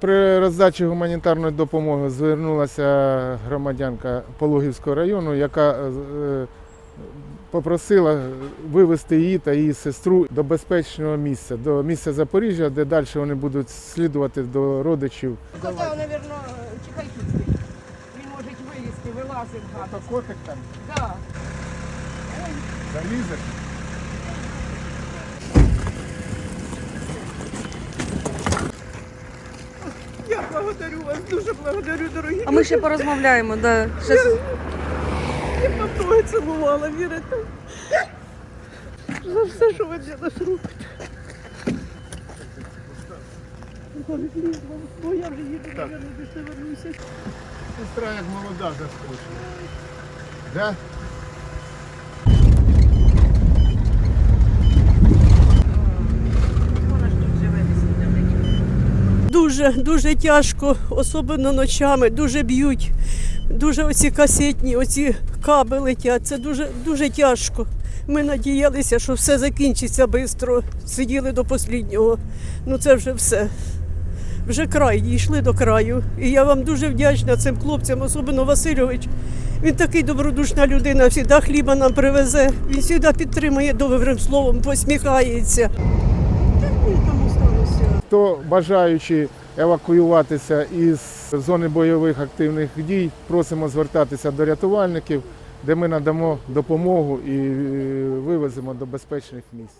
При роздачі гуманітарної допомоги звернулася громадянка Пологівського району, яка е, попросила вивезти її та її сестру до безпечного місця, до місця Запоріжжя, де далі вони будуть слідувати до родичів. Кота, мабуть, чекайківський. Він може вилізти, вилазить. А то котик там? Так. Да. Залізеш? Благодарю вас, дуже благодарю, дорогі. А ми ще порозмовляємо, да. Щас... Я вам ноги цілувала, вірите? За все, що ви для нас робите. Ой, Бо я вже їду, я не вернуся. Сестра як молода заскочила. Да? Дуже дуже тяжко, особливо ночами, дуже б'ють. Дуже оці касетні, оці каби летять. Це дуже дуже тяжко. Ми надіялися, що все закінчиться швидко. Сиділи до останнього. Ну це вже все. Вже край, дійшли до краю. І я вам дуже вдячна цим хлопцям, особливо Васильович. Він такий добродушна людина, завжди хліба нам привезе. Він завжди підтримує добрим словом, посміхається. Хто бажаючи евакуюватися із зони бойових активних дій, просимо звертатися до рятувальників, де ми надамо допомогу і е, вивеземо до безпечних місць.